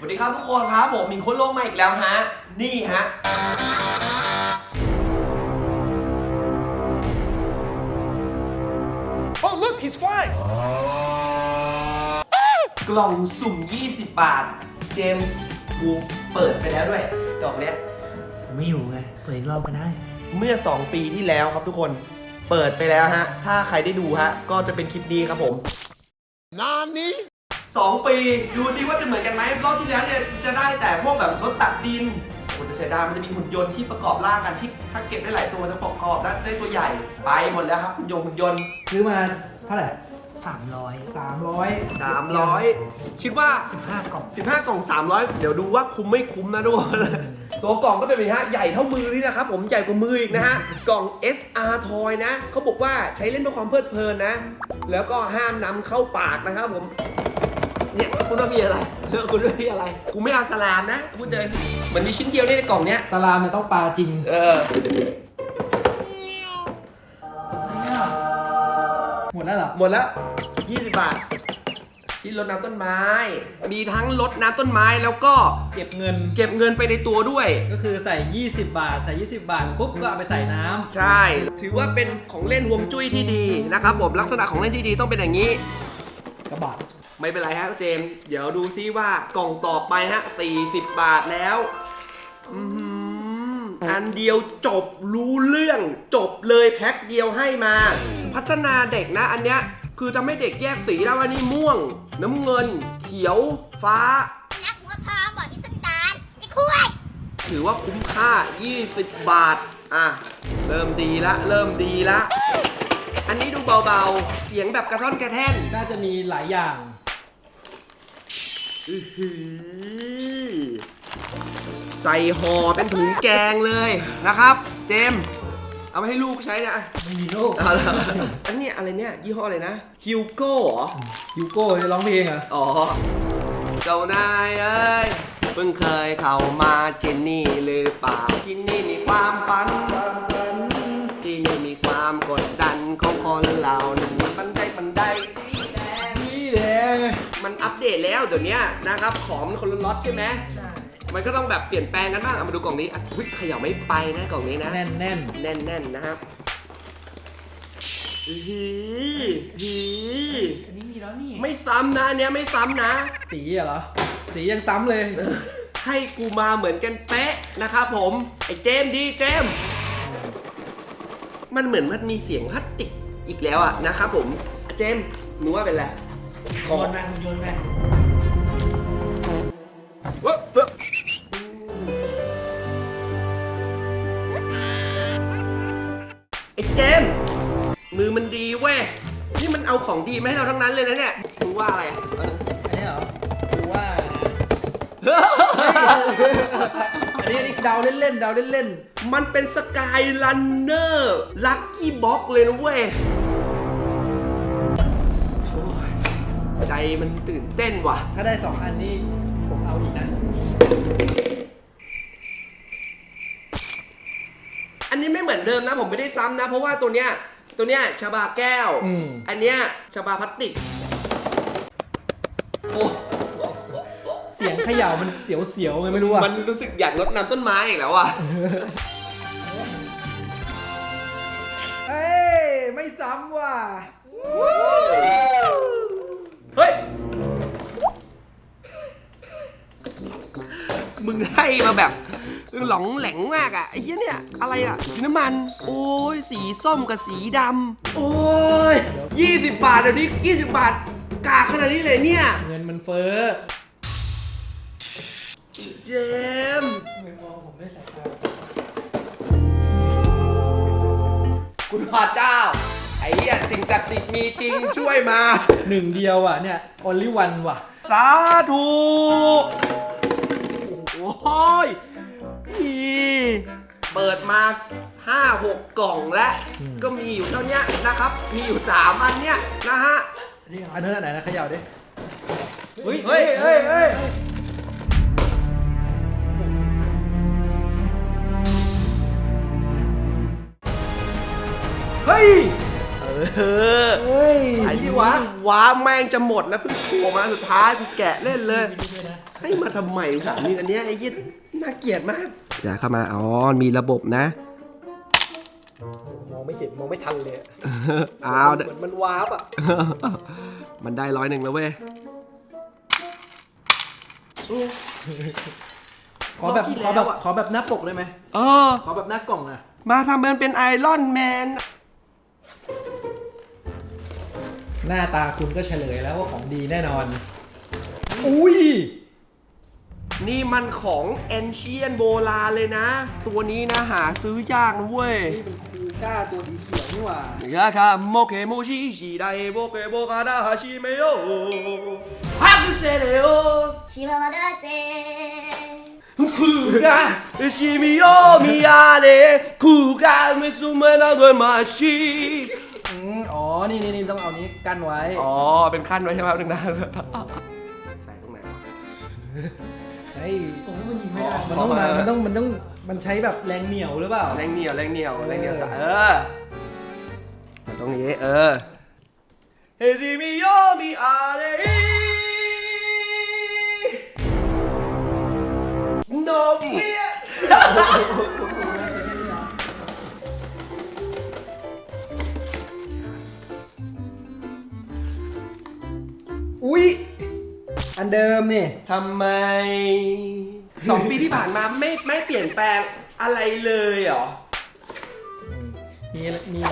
สวัสดีครับทุกคนครับผมมีคนโลกมาอีกแล้วฮะ นี่ฮะ Oh, look, he's flying. กล่องสุ่ม 20 บาท เจมส์กูเปิดไปแล้วด้วยกล่องเนี้ยผมไม่อยู่ไง เปิดอีกรอบก็ได้ เมื่อ 2 ปีที่แล้วครับทุกคน เปิดไปแล้วฮะ ถ้าใครได้ดูฮะ ก็จะเป็นคลิปนี้ครับผม นานนี้ 2 ปี ดูซิว่าจะเหมือนกันไหมรอบที่แล้วเนี่ยจะได้แต่พวกแบบรถตัดดินโอ้แต่เสียดายมันจะมีหุ่นยนต์ที่ประกอบร่างกันที่ถ้าเก็บได้หลายตัวมันจะประกอบได้ได้ตัวใหญ่ ไปหมดแล้วครับหุ่นยนต์หุ่นยนต์ซื้อมาเท่าไหร่300สามร้อย300คิดว่า15กล่อง 15 กล่อง 300 เดี๋ยวดูว่าคุ้มไม่คุ้มนะทุกคนตัวกล่องก็เป็นแบบนี้ฮะใหญ่เท่ามือนี่นะครับผมใหญ่กว่ามืออีกนะฮะ กล่อง SR Toy นะเขาบอกว่าใช้เล่นเพื่อความเพลิดเพลินนะ แล้วก็ห้ามนำเข้าปากนะครับผม เนี่ยคุณว่ามีอะไรคุณว่ามีอะไร กูไม่เอาสลามนะพูดเลยมันมีชิ้นเดียวในกล่องเนี้ย สลามเนี่ยต้องปลาจริง เออ หมดแล้วเหรอ หมดแล้ว 20 บาท ที่รดน้ำต้นไม้ มีทั้งรดน้ำต้นไม้แล้วก็เก็บเงิน เก็บเงินไปในตัวด้วย ก็คือใส่ 20 บาท ใส่ 20 บาทปุ๊บก็เอาไปใส่น้ำใช่ ถือว่าเป็นของเล่นฮวงจุ้ยที่ดีนะครับผม ลักษณะของเล่นที่ดีต้องเป็นอย่างนี้ กระบะ ไม่เป็นไรฮะเจมส์เดี๋ยวดูซิว่ากล่องต่อไปฮะ 40 บาทแล้วอือหืออันเดียวจบรู้เรื่องจบเลยแพ็คเดียวให้มา พัฒนาเด็กนะอันเนี้ยคือทำให้เด็กแยกสีได้ว่านี่ม่วง น้ำเงิน เขียว ฟ้า นักหัวพองบอกที่สันดานไอ้คุยถือว่าคุ้มค่า 20 บาท อะ เริ่มดีละ เริ่มดีละ อันนี้ดูเบาๆ เสียงแบบกระท่อนกระแท่น น่าจะมีหลายอย่างอื้อหือ ใส่ห่อเป็นถุงแกงเลยนะครับ เจมส์เอาไปให้ลูกใช้นะไม่มีลูกเอาละอันเนี้ยอะไรเนี่ย ยี่ห้ออะไรนะฮิวโก้เหรอ ยูโก้จะร้องเพลงเหรออ๋อ เจ้านายเอ้ย เพิ่งเคยเข้ามาที่นี่หรือเปล่าที่นี่มีความฝัน ที่นี่มีความกดดันของคนเราหนึ่งบันไดบันไดสี เดตแล้วเดี๋ยวนี้นะครับของมันคนละล็อตใช่ไหมใช่มันก็ต้องแบบเปลี่ยนแปลงกันบ้างเอามาดูกล่องนี้อะอุ๊ยเขย่าไม่ไปนะกล่องนี้นะแน่นแน่นแน่นๆนะครับอื้อหือหืออันนี้มีแล้วนี่ไม่ซ้ำนะอันเนี้ยไม่ซ้ำนะ สีเหรอ สียังซ้ำเลย ให้กูมาเหมือนกันเป๊ะนะครับผมไอ้เจมส์ดีเจมส์มันเหมือนมันมีเสียงพลาสติกอีกแล้วอะนะครับผมเจมส์หนูว่าเป็นอะไร โยนไปโยนไปเว้อเว้อไอ้เจมส์มือมันดีเว้ย นี่มันเอาของดีมาให้เราทั้งนั้นเลยนะเนี่ยมึงว่าอะไรอะเอออันนี้เหรอดูว่า อันนี้อันนี้เดาเล่นๆเดาเล่นมันเป็นสกายลันเนอร์ลัคกี้บ็อกเลยนะเว้ย ใจมันตื่นเต้นว่ะๆถ้าได้สองอันนี้ผมเอาอีกนะ อันนี้ไม่เหมือนเดิมนะ ผมไม่ได้ซ้ำนะ เพราะว่าตัวเนี้ยตัวเนี้ยชาบาแก้ว อืม อันเนี้ยชาบาพลาสติกโอ้เสียงเขย่ามันเสียวๆไงไม่รู้อะมันรู้สึกอยากรดน้ำต้นไม้อีกแล้วอะ เอ้ยไม่ซ้ำว่ะ มึงให้มาแบบหลองแหลงมากอะไอ้เหี้ยเนี่ยอะไรอะสีน้ำมัน โอ้ยสีส้มกับสีดำโอ้ย20 บาทเดี๋ยวนี้20 บาท กากขนาดนี้เลยเนี่ย เงินมันเฟ้อเจมส์ไม่มองผมได้สายตาคุณพระเจ้า ไอ้เหี้ยสิ่งศักดิ์สิทธิ์มีจริงช่วยมา หนึ่งเดียวอะเนี่ย only one ว่ะ สาธุ โอ้ยนี่เปิดมา 5 6 กล่องแล้วอืมก็มีอยู่เท่าเนี้ยนะครับ มีอยู่ 3 อันเนี้ยนะฮะ อันนั้นอันไหนนะเขย่าดิ เฮ้ยเฮ้ยเฮ้ยเฮ้ยเฮ้ย เออเฮ้ยไอ้นี่นี่วะวะว้าแม่งจะหมดแล้วเพิ่งโผล่มาสุดท้ายกูแกะเล่นเลยมีด้วยนะ ให้มาทำไมถามนี่อันเนี้ยไอ้ยี่น่าเกลียดมากอย่าเข้ามาอ๋อมีระบบนะ มองไม่เห็นมองไม่ทันเลยอะอ้าวเหมือนมันวาร์ปอะมันได้ร้อยหนึ่งแล้วเว้ย ขอแบบรอบที่ขอแล้แบบวอะ ขอแบบหน้าปกเลยไหมเออ ขอแบบหน้ากล่องอะมาทำมันเป็นไอรอนแมน หน้าตาคุณก็เฉลยแล้วว่าของดีแน่นอน อุ้ย นี่มันของเอนเชียนโบราณเลยนะ ตัวนี้นะหาซื้อยากนะเว้ย นี่เป็นคูก้าตัวสีเขียวนี่หว่ายาครับโมเกโมชิชิไดโบเกโบกาดาฮาชิเมโยฮักเซเลโอชิวาดาเซคูก้าชิมิโยมิอาเดคูก้าเมซุเมนาโดมาชิอ๋อ นี่นี่ต้องเอานี้กั้นไว้ อ๋อ เป็นขั้นไว้ใช่ไหมครับหนึ่งนะใส่ตรงไหนวะ เฮ้ยผมว่ามันยิงไม่ได้มันต้องมามันต้องมันต้องมันใช้แบบแรงเหนียวหรือเปล่า แรงเหนียวแรงเหนียวแรงเหนียวสะเออตรงนี้เออเฮซิมิโยมิอาเดโนเบียอุ้ย อันเดิมนี่ทำไมสองปีที่ผ่านมาไม่ไม่เปลี่ยนแปลงอะไรเลยเหรอ มีอะไรมี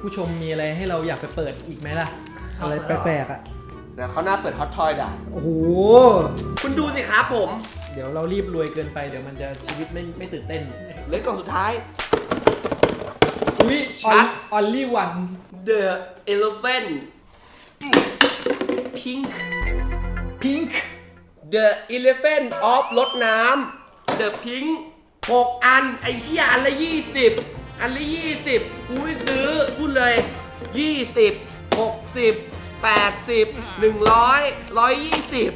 ผู้ชมมีอะไรให้เราอยากไปเปิดอีกไหมล่ะ อะไรแปลกๆอะเดี๋ยวเขาหน้าเปิดฮอตทอยด่ะ โอ้โห คุณดูสิครับผม เดี๋ยวเรารีบรวยเกินไปเดี๋ยวมันจะชีวิตไม่ไม่ตื่นเต้นเหลือกล่องสุดท้าย อุ้ยชัด ออลลี่วัน The Elephant Pink พิงค์ The Elephant of รถน้ำ The Pink หกอัน ไอ้เหี้ยอันละยี่สิบอันละยี่สิบกูไม่ซื้อพูดเลยยี่สิบหกสิบแปดสิบหนึ่งร้อยร้อยยี่สิบ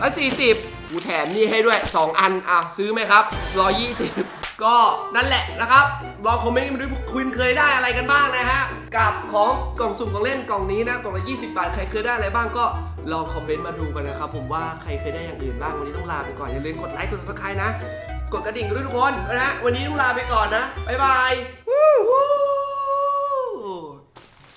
ร้อยสี่สิบกูแถมนี่ให้ด้วย2อันอะซื้อไหมครับร้อยยี่สิบ ก็นั่นแหละนะครับลองคอมเมนต์กันมาด้วยคุณเคยได้อะไรกันบ้างนะฮะ กับของกล่องสุ่มของเล่นกล่องนี้นะกล่องละ20 บาท ใครเคยได้อะไรบ้างก็ลองคอมเมนต์มาดูกันนะครับ ผมว่าใครเคยได้อย่างอื่นบ้างวันนี้ต้องลาไปก่อนอย่าลืมกดไลค์กดซับสไครต์นะ กดกระดิ่งด้วยทุกคนนะฮะวันนี้ต้องลาไปก่อนนะบ๊ายบาย